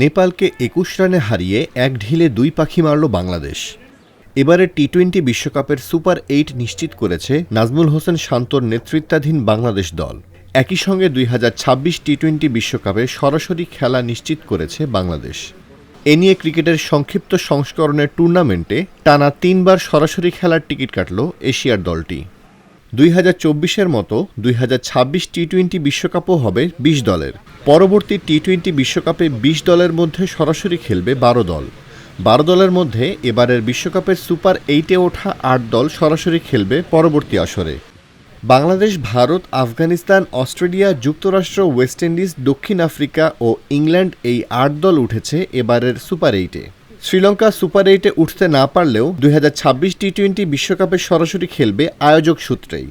নেপালকে একুশ রানে হারিয়ে এক ঢিলে দুই পাখি মারল বাংলাদেশ। এবারে টি টোয়েন্টি বিশ্বকাপের সুপার এইট নিশ্চিত করেছে নাজমুল হোসেন শান্তর নেতৃত্বাধীন বাংলাদেশ দল। একই সঙ্গে দুই হাজার ছাব্বিশ টি টোয়েন্টি বিশ্বকাপে সরাসরি খেলা নিশ্চিত করেছে বাংলাদেশ। এ নিয়ে ক্রিকেটের সংক্ষিপ্ত সংস্করণের টুর্নামেন্টে টানা তিনবার সরাসরি খেলার টিকিট কাটল এশিয়ার দলটি। দুই হাজার চব্বিশের মতো দুই হাজার ছাব্বিশ টি টোয়েন্টি বিশ্বকাপও হবে বিশ দলের। পরবর্তী টি টোয়েন্টি বিশ্বকাপে বিশ দলের মধ্যে সরাসরি খেলবে বারো দল। বারো দলের মধ্যে এবারের বিশ্বকাপের সুপার এইটে ওঠা আট দল সরাসরি খেলবে পরবর্তী আসরে। বাংলাদেশ, ভারত, আফগানিস্তান, অস্ট্রেলিয়া, যুক্তরাষ্ট্র, ওয়েস্ট ইন্ডিজ, দক্ষিণ আফ্রিকা ও ইংল্যান্ড এই আট দল উঠেছে এবারের সুপার এইটে। শ্রীলঙ্কা সুপার এইটে উঠতে না পারলেও দুই হাজার ছাব্বিশ টি টোয়েন্টি বিশ্বকাপে সরাসরি খেলবে আয়োজক সূত্রেই।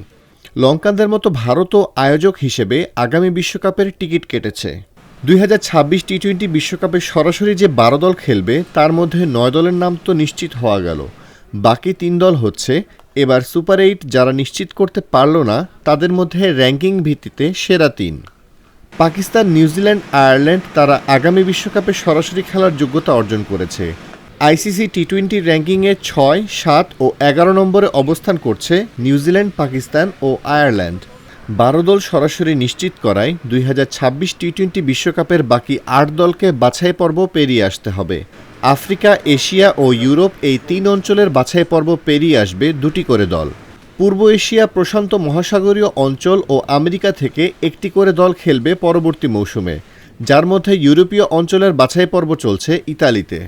লঙ্কানদের মতো ভারতও আয়োজক হিসেবে আগামী বিশ্বকাপের টিকিট কেটেছে। দুই হাজার ছাব্বিশ টি টোয়েন্টি বিশ্বকাপে সরাসরি যে বারো দল খেলবে, তার মধ্যে নয় দলের নাম তো নিশ্চিত হওয়া গেল। বাকি তিন দল হচ্ছে, এবার সুপার এইট যারা নিশ্চিত করতে পারল না, তাদের মধ্যে র্যাঙ্কিং ভিত্তিতে সেরা তিন। পাকিস্তান, নিউজিল্যান্ড, আয়ারল্যান্ড তারা আগামী বিশ্বকাপে সরাসরি খেলার যোগ্যতা অর্জন করেছে। আইসিসি টি টোয়েন্টি র্যাঙ্কিংয়ে ছয়, সাত ও এগারো নম্বরে অবস্থান করছে নিউজিল্যান্ড, পাকিস্তান ও আয়ারল্যান্ড। বারো দল সরাসরি নিশ্চিত করায় দুই হাজার ছাব্বিশ টি টোয়েন্টি বিশ্বকাপের বাকি আট দলকে বাছাই পর্ব পেরিয়ে আসতে হবে। আফ্রিকা, এশিয়া ও ইউরোপ এই তিন অঞ্চলের বাছাই পর্ব পেরিয়ে আসবে দুটি করে দল। পূর্ব এশিয়া প্রশান্ত মহাসাগরীয় অঞ্চল ও আমেরিকা থেকে একটি করে দল খেলবে পরবর্তী মৌসুমে, যার মধ্যে ইউরোপীয় অঞ্চলের বাছাই পর্ব চলছে ইতালিতে।